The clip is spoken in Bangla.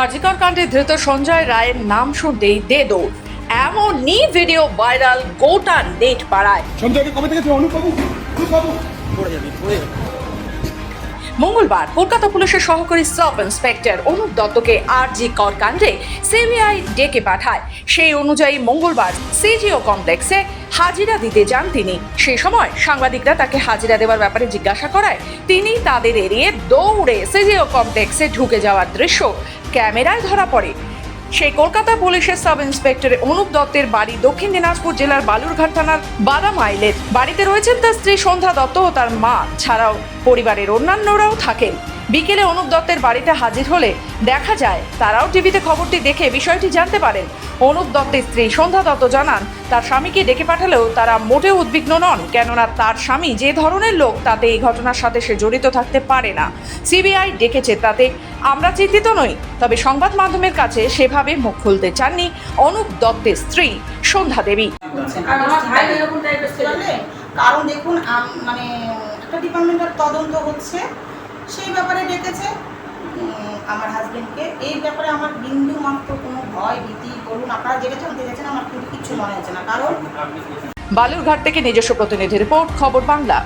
আরজিকর কাণ্ডে ধৃত সঞ্জয় রায়ের নাম শুনতেই দে দৌড়। এমনই ভিডিও ভাইরাল গোটা নেট পাড়ায় সঞ্জয়কে কবে থেকে অনুপ বাবু অনুপ বাবু মঙ্গলবার কলকাতা পুলিশের সহকারী সাব ইন্সপেক্টর অনুপ দত্তকে আরজি কর কাণ্ডে সিবিআই ডেকে পাঠায়। সেই অনুযায়ী মঙ্গলবার সিজিও কমপ্লেক্সে হাজিরা দিতে যান তিনি। সে সময় সাংবাদিকরা তাকে হাজিরা দেওয়ার ব্যাপারে জিজ্ঞাসা করায়, তিনি তাদের এড়িয়ে দৌড়ে সিজিও কমপ্লেক্সে ঢুকে যাওয়ার দৃশ্য ক্যামেরায় ধরা পড়ে। সেই কলকাতা পুলিশের সাব ইন্সপেক্টর অনুপ দত্তের বাড়ি দক্ষিণ দিনাজপুর জেলার বালুরঘাট থানার বাদাম আইলের বাড়িতে রয়েছেন তার স্ত্রী সন্ধ্যা দত্ত ও তার মা। ছাড়াও পরিবারের অন্যান্যরাও থাকেন। বিকেলে অনুপ দত্তের বাড়িতে হাজির হলে দেখা যায়, তারাও টিভিতে খবরটি দেখে বিষয়টি জানতে পারেন। অনুপ দত্তের স্ত্রী সন্ধ্যা দত্ত জানান, তার স্বামীকে ডেকে পাঠালেও তারা মোটেও উদ্বিগ্ন নন, কেননা তার স্বামী যে ধরনের লোক, তাতে এই ঘটনার সাথে সে জড়িত থাকতে পারে না। সিবিআই ডেকেছে তাতে, আমরা চিন্তিত নই, তবে সংবাদ মাধ্যমের কাছে সেভাবে মুখ খুলতে চাননি অনুপ দত্তের স্ত্রী সন্ধ্যা দেবী। কারণ দেখুন মানে একটা ডিপার্টমেন্টের তদন্ত হচ্ছে। সেই ব্যাপারে ডেকেছে। আমার হাজবেন্ডকে এই ব্যাপারে আমার বিন্দু মাত্র কোনো ভয়, ভীতি বলুন আপনারা যেটা গেছেন আমার কিন্তু কিচ্ছু মনে হচ্ছে না। কারণ বালুরঘাট থেকে নিজস্ব প্রতিনিধি রিপোর্ট, খবর বাংলা।